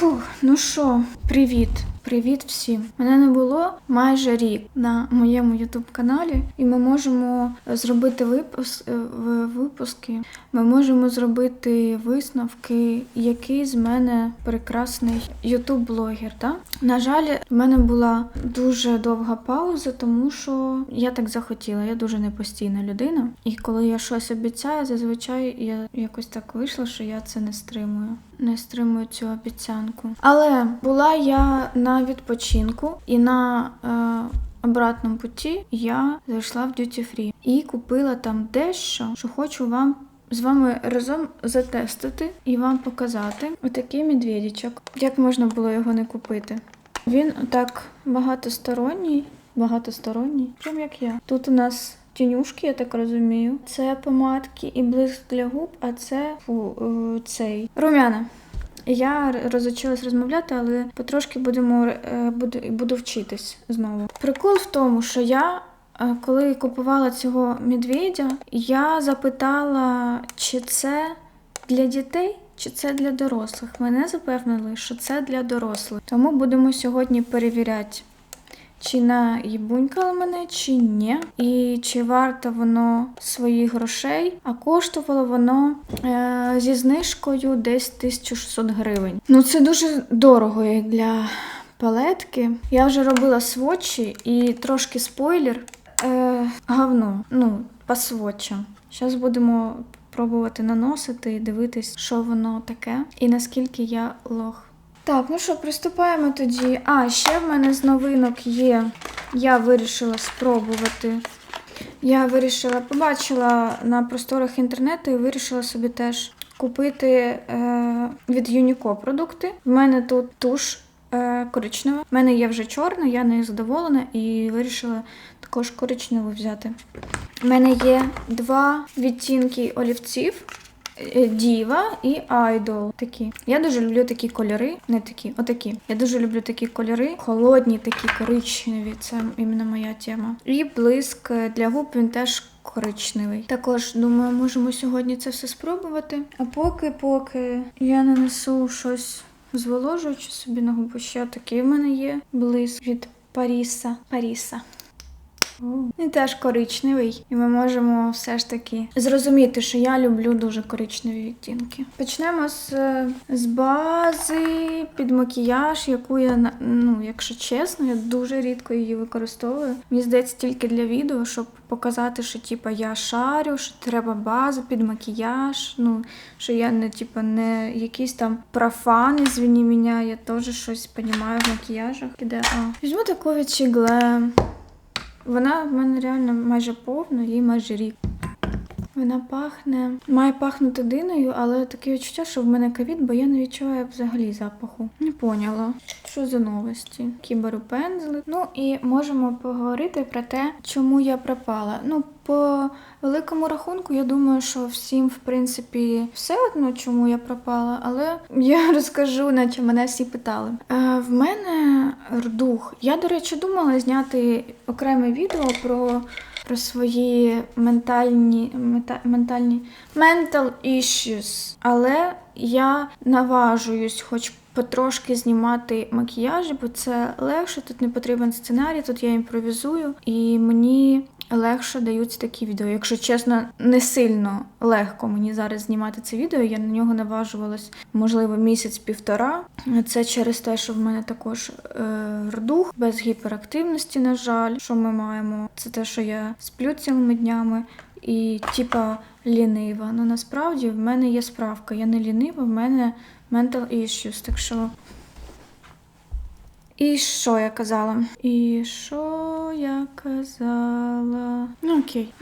Фух, ну що, привіт. Привіт всім! Мене не було майже рік на моєму ютуб каналі, і ми можемо зробити випуск, е, випуски. Ми можемо зробити висновки, який з мене прекрасний ютуб-блогер. На жаль, в мене була дуже довга пауза, тому що я так захотіла. Я дуже непостійна людина. І коли я щось обіцяю, зазвичай я якось так вийшло, що я це не стримую. Не стримую цю обіцянку. Але була я на відпочинку і на е, обратному путі я зайшла в Duty Free і купила там дещо, що хочу вам з вами разом затестити і вам показати. Отакий медведічок. Як можна було його не купити? Він так багатосторонній, багатосторонній, прям як я. Тут у нас тінюшки, я так розумію. Це помадки і блиск для губ, а це фу, е, цей румяна. Я розучилась розмовляти, але потрошки будемо е, буду, буду вчитись знову. Прикол в тому, що я. е, Коли купувала цього медведя, я запитала, чи це для дітей, чи це для дорослих. Мене запевнили, що це для дорослих. Тому будемо сьогодні перевіряти, чи наїбунькало мене, чи ні, і чи варто воно своїх грошей, а коштувало воно е, зі знижкою десь 1600 гривень. Ну це дуже дорого як для палетки. Я вже робила сводчі і трошки спойлер. Е, говно, ну, по сводчам. Зараз будемо пробувати наносити і дивитись, що воно таке, і наскільки я лох. Так, ну що, приступаємо тоді. А, ще в мене з новинок є. Я вирішила спробувати. Я вирішила, побачила на просторах інтернету і вирішила собі теж купити е, від Юніко продукти. В мене тут туш е, коричнева. В мене є вже чорна, я нею задоволена і вирішила також коричневу взяти. У мене є два відтінки олівців. Е, Діва і Айдол такі. Я дуже люблю такі кольори, не такі, отакі. Я дуже люблю такі кольори, холодні, такі коричневі. Це іменно моя тема. І блиск для губ він теж коричневий. Також думаю, можемо сьогодні це все спробувати. А поки, поки я нанесу щось зволожуючи собі на губу, ще такий в мене є блиск від Паріса. Паріса. Він теж коричневий, і ми можемо все ж таки зрозуміти, що я люблю дуже коричневі відтінки. Почнемо з, з бази під макіяж, яку я ну, якщо чесно, я дуже рідко її використовую. Мені здається, тільки для відео, щоб показати, що типа я шарю, що треба базу під макіяж. Ну що я не типа не якийсь там профан, извини мене, я теж щось розумію в макіяжах. Іде, а. Візьму таку від Чігле. Вона в мене реально майже повна, їй майже рік. Вона пахне, має пахнути диною, але таке відчуття, що в мене ковід, бо я не відчуваю взагалі запаху. Не поняла, що за новості. Які беру пензли. Ну і можемо поговорити про те, чому я пропала. Ну, по великому рахунку, я думаю, що всім, в принципі, все одно, чому я пропала, але я розкажу, наче мене всі питали. Е, в мене рдух. Я, до речі, думала зняти окреме відео про про свої ментальні мета, ментальні mental issues. Але я наважуюсь, хоч потрошки знімати макіяжі, бо це легше, тут не потрібен сценарій, тут я імпровізую, і мені легше даються такі відео. Якщо чесно, не сильно легко мені зараз знімати це відео. Я на нього наважувалась, можливо, місяць-півтора. Це через те, що в мене також е, рдух без гіперактивності, на жаль, що ми маємо. Це те, що я сплю цілими днями. І типа лінива. Ну насправді в мене є справка. Я не лінива, в мене mental issues. Так що. І що я казала? І що я казала? Ну окей.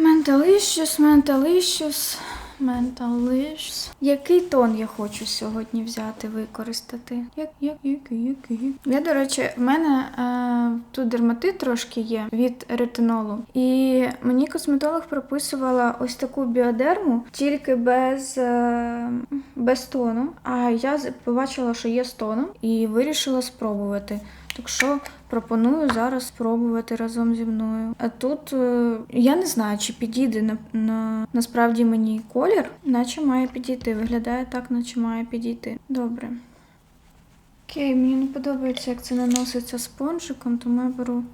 Issues, mental issues. Який тон я хочу сьогодні взяти, використати? Як, як, який, який? Я, до речі, в мене е, тут дерматит трошки є від ретинолу. І мені косметолог прописувала ось таку біодерму, тільки без, е, без тону. А я побачила, що є з тоном, і вирішила спробувати. Так що пропоную зараз спробувати разом зі мною. А тут е, я не знаю, чи підійде на, на насправді мені колір, наче має підійти. Виглядає так, наче має підійти. Добре. Окей, мені не подобається, як це наноситься спонжиком, тому я беру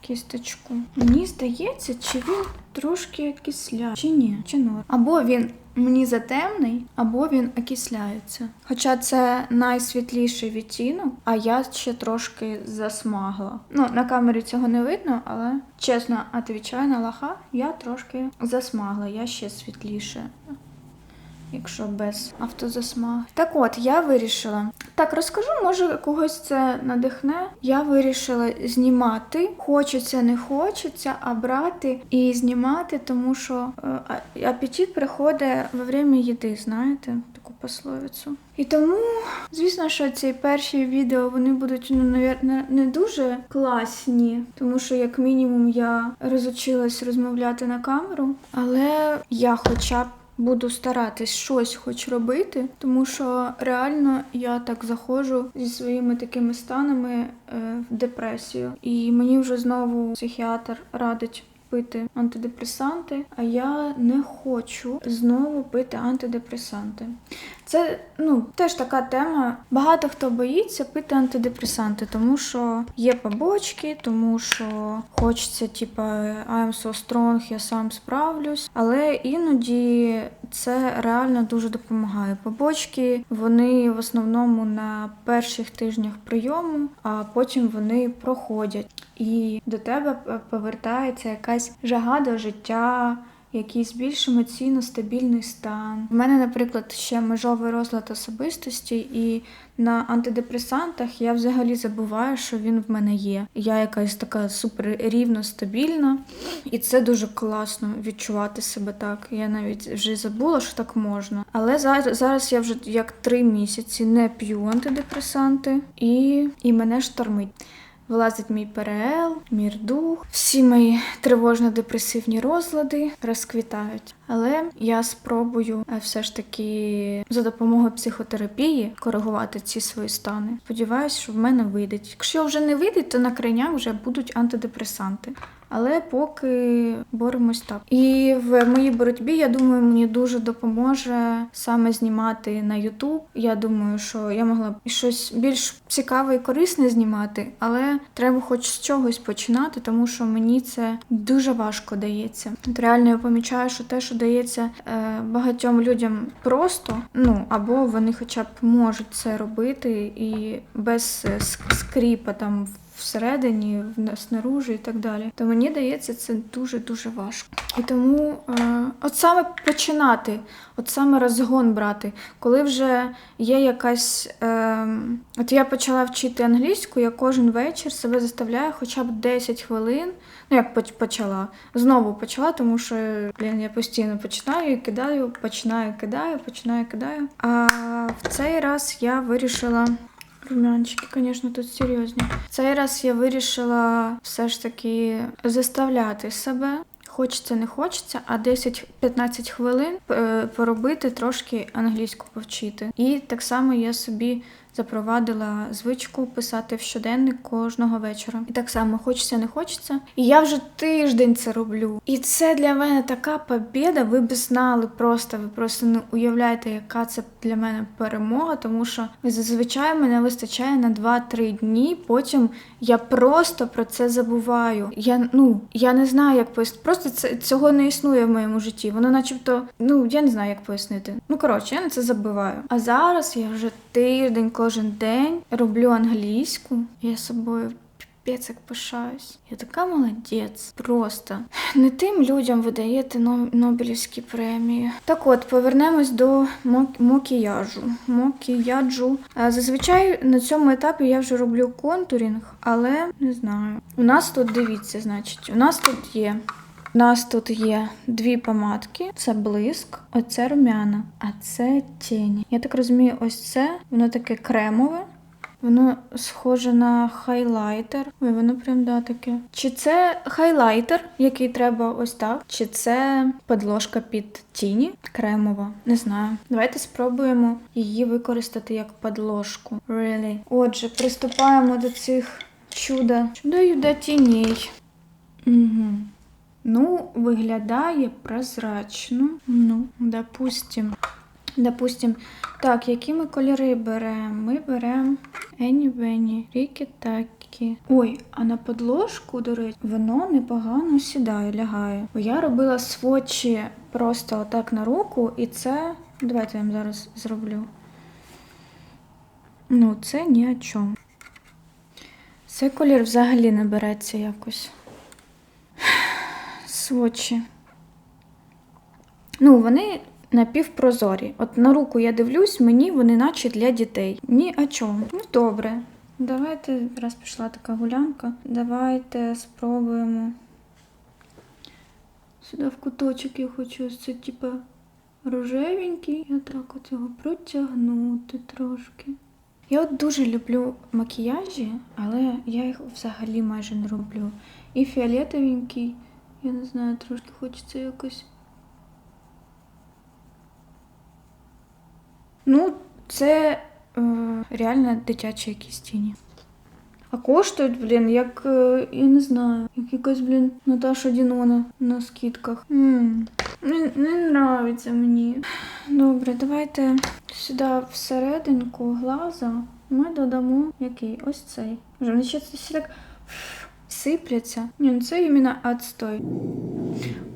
кісточку. Мені здається, чи він трошки окисляє, чи ні, чи норм. Або він мені затемний, або він окисляється. Хоча це найсвітліший відтінок, а я ще трошки засмагла. Ну, на камері цього не видно, але чесно, отвічаю на лоха, я трошки засмагла, я ще світліше якщо без автозасмаги. Так от, я вирішила. Так, розкажу, може когось це надихне. Я вирішила знімати. Хочеться, не хочеться, а брати і знімати, тому що е, апетит приходить во время їди, знаєте, таку пословицю. І тому, звісно, що ці перші відео вони будуть ну, навірно, не дуже класні, тому що, як мінімум, я розучилась розмовляти на камеру, але я хоча б буду старатись щось хоч робити, тому що реально я так заходжу зі своїми такими станами е, в депресію. І мені вже знову психіатр радить. Пити антидепресанти, а я не хочу знову пити антидепресанти. Це ну теж така тема. Багато хто боїться пити антидепресанти, тому що є побочки, тому що хочеться, типа I am so strong, я сам справлюсь. Але іноді це реально дуже допомагає. Побочки вони в основному на перших тижнях прийому, а потім вони проходять. І до тебе повертається якась жага до життя, якийсь більш емоційно стабільний стан. У мене, наприклад, ще межовий розлад особистості, і на антидепресантах я взагалі забуваю, що він в мене є. Я якась така супер рівно стабільна, і це дуже класно відчувати себе так. Я навіть вже забула, що так можна. Але зараз, зараз я вже як три місяці не п'ю антидепресанти, і, і мене штормить. Вилазить мій ПРЛ, мірдух, всі мої тривожно-депресивні розлади розквітають. Але я спробую е, все ж таки за допомогою психотерапії коригувати ці свої стани. Сподіваюсь, що в мене вийде. Якщо вже не вийде, то на крайнях вже будуть антидепресанти. Але поки боремось так. І в моїй боротьбі, я думаю, мені дуже допоможе саме знімати на YouTube. Я думаю, що я могла б щось більш цікаве і корисне знімати, але треба хоч з чогось починати, тому що мені це дуже важко дається. От реально я помічаю, що те, що дається е, багатьом людям просто, ну або вони хоча б можуть це робити і без е, скріпа там всередині, в- снаружи і так далі. То мені дається це дуже-дуже важко. І тому е, от саме починати, от саме розгон брати, коли вже є якась. Е, от я почала вчити англійську, я кожен вечір себе заставляю хоча б 10 хвилин. Ну, як почала, знову почала, тому що блін, я постійно починаю і кидаю, починаю, кидаю, починаю, кидаю. А в цей раз я вирішила. Румянчики, звісно, тут серйозні. Цей раз я вирішила все ж таки заставляти себе. Хочеться, не хочеться, а 10-15 хвилин е, поробити трошки англійську повчити. І так само я собі запровадила звичку писати в щоденник кожного вечора. І так само хочеться, не хочеться. І я вже тиждень це роблю. І це для мене така побіда. Ви б знали просто, ви просто не уявляєте, яка це для мене перемога, тому що зазвичай мене вистачає на 2-3 дні. Потім я просто про це забуваю. Я ну я не знаю, як пояснити. Просто це цього не існує в моєму житті. Воно, начебто, ну я не знаю, як пояснити. Ну коротше, я на це забиваю. А зараз я вже тиждень кожен день роблю англійську. Я собою піпець як пишаюсь. Я така молодець. Просто не тим людям ви даєте но- Нобелівські премії. Так от, повернемось до макіяжу. Макіяджу. Е, Зазвичай на цьому етапі я вже роблю контурінг, але не знаю. У нас тут дивіться, значить, у нас тут є. У нас тут є дві помадки, це блиск, оце румяна, а це тіні. Я так розумію, ось це воно таке кремове. Воно схоже на хайлайтер. Ой, воно прям да таке. Чи це хайлайтер, який треба ось так, чи це подложка під тіні кремова? Не знаю. Давайте спробуємо її використати як подложку. Really. Отже, приступаємо до цих чуда. Чудо юда тіней. Угу. Ну, виглядає прозрачно. Ну, допустим. Допустим, так, які ми кольори беремо? Ми беремо Ені Бені, Рікі Такі. Ой, а на подложку, до речі, воно непогано сідає, лягає. Бо я робила сводчі просто отак на руку, і це. Давайте я вам зараз зроблю. Ну, це ні о чому. Цей колір взагалі не береться якось. Сводчі. Ну, вони напівпрозорі. От на руку я дивлюсь, мені вони наче для дітей. Ні о чому. Ну, добре. Давайте, раз пішла така гулянка, давайте спробуємо. Сюди в куточок я хочу це, типа, рожевенький. І отак от його протягнути трошки. Я от дуже люблю макіяжі, але я їх взагалі майже не роблю. І фіолетовенький, я не знаю, трошки хочеться якось. Ну, це е, реально дитячі якісь тіні. А коштують, блін, як, е, я не знаю, як якась, блін, Наташа Дінона на скидках. м Не, не нравиться мені. Добре, давайте сюди всерединку глаза ми додамо який? Ось цей. Вже вони ще так сипляться. Ні, ну це іменно отстой.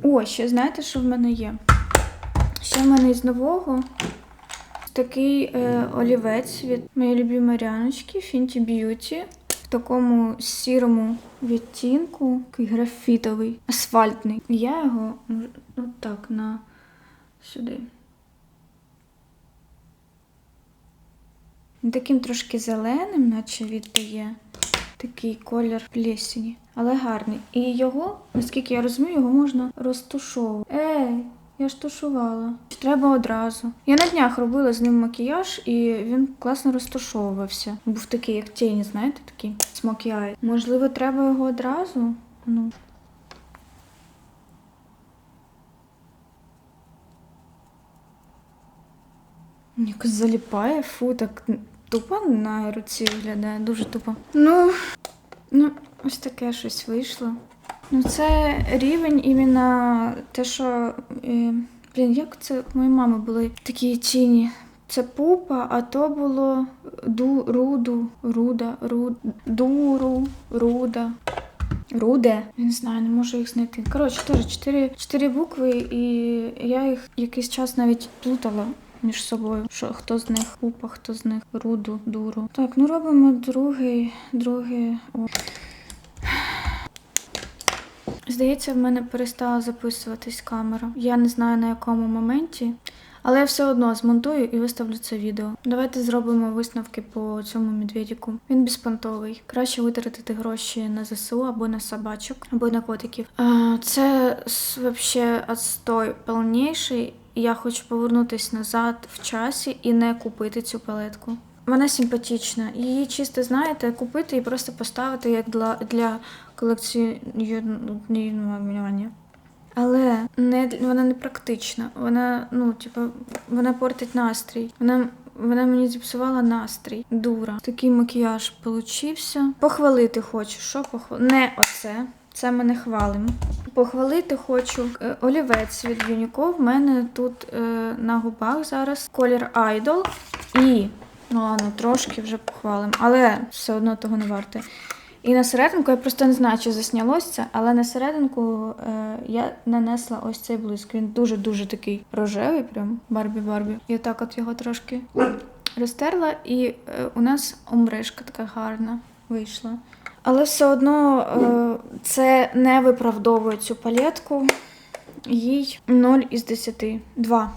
О, ще знаєте, що в мене є? Ще в мене із нового такий е, олівець від моєї любимої Ряночки Fenty Beauty. В такому сірому відтінку, такий графітовий, асфальтний. Я його ну, отак на сюди. Таким трошки зеленим, наче віддає такий колір плесені, але гарний. І його, наскільки я розумію, його можна розтушовувати. Ей, я ж тушувала. Треба одразу. Я на днях робила з ним макіяж, і він класно розтушовувався. Був такий, як тіні, знаєте, такий смокі ай. Можливо, треба його одразу. Ну. Якось заліпає, фу, так тупо на руці виглядає, дуже тупо. Ну, ну, ось таке щось вийшло. Ну, це рівень іменно те, що. Е, блін, як це у моєї мами були такі тіні. Це пупа, а то було ду, руду, руда, руд, дуру, руда. Руде. Я не знаю, не можу їх знайти. Коротше, теж чотири, чотири букви, і я їх якийсь час навіть плутала між собою. Що хто з них пупа, хто з них руду, дуру. Так, ну робимо другий, другий. О. Здається, в мене перестала записуватись камера. Я не знаю на якому моменті. Але я все одно змонтую і виставлю це відео. Давайте зробимо висновки по цьому медведіку. Він безпонтовий. Краще витратити гроші на ЗСУ або на собачок, або на котиків. Це взагалі отстой повніший. Я хочу повернутися назад в часі і не купити цю палетку. Вона симпатична. Її чисто, знаєте, купити і просто поставити як для, для колекціонування. Але не вона не практична. Вона, ну, типу, вона портить настрій. Вона вона мені зіпсувала настрій. Дура. Такий макіяж получився. Похвалити хочу. Що похвалити? Не оце. Це ми не хвалимо. Похвалити хочу Е, олівець від Юніко. В мене тут е, на губах зараз колір Idol. І, ну ладно, трошки вже похвалимо, але все одно того не варте. І на серединку, я просто не знаю, чи заснялось це, але на серединку е, я нанесла ось цей блиск. Він дуже-дуже такий рожевий, прям Барбі-Барбі. І так от його трошки розтерла, і е, у нас омбришка така гарна вийшла. Але все одно е, це не виправдовує цю палетку. Їй 0 із 10. 2.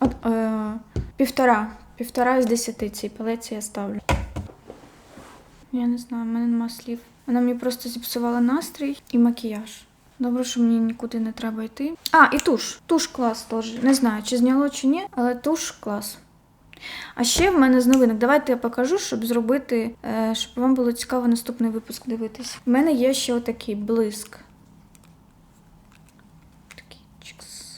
От, е, півтора. Півтора із 10 цій палеці я ставлю. Я не знаю, в мене нема слів. Вона мені просто зіпсувала настрій і макіяж. Добре, що мені нікуди не треба йти. А, і туш. Туш клас теж. Не знаю, чи зняло, чи ні, але туш клас. А ще в мене з новинок. Давайте я покажу, щоб зробити, е, щоб вам було цікаво наступний випуск дивитись. В мене є ще отакий блиск. Такий чикс.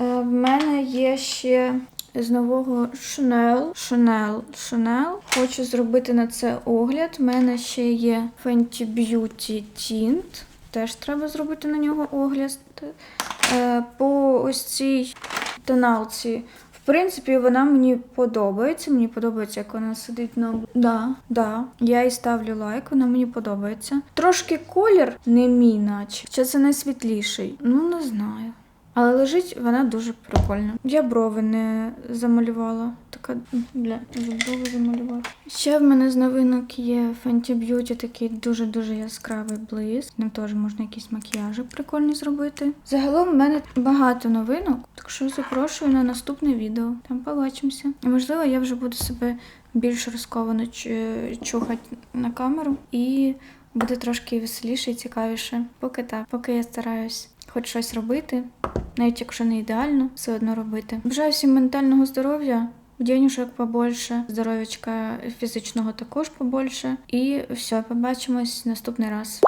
Е, В мене є ще з нового Chanel. Chanel. Chanel. Хочу зробити на це огляд. У мене ще є Fenty Beauty Tint. Теж треба зробити на нього огляд. Е, По ось цій тоналці. В принципі, вона мені подобається. Мені подобається, як вона сидить на да, да. Я їй ставлю лайк, вона мені подобається. Трошки колір не мій, наче. Чи це найсвітліший? Ну, не знаю. Але лежить вона дуже прикольно. Я брови не замалювала. Така бля, вже брови замалювала. Ще в мене з новинок є Fenty Beauty, такий дуже-дуже яскравий блиск. Ним теж можна якісь макіяжик прикольні зробити. Загалом в мене багато новинок, так що запрошую на наступне відео. Там побачимося. І можливо, я вже буду себе більш розковано чухати на камеру і буде трошки веселіше і цікавіше. Поки так, поки я стараюсь хоч щось робити, навіть якщо не ідеально, все одно робити. Бажаю всім ментального здоров'я. Денюшок побольше, здоров'ячка фізичного також побольше. І все, побачимось наступний раз.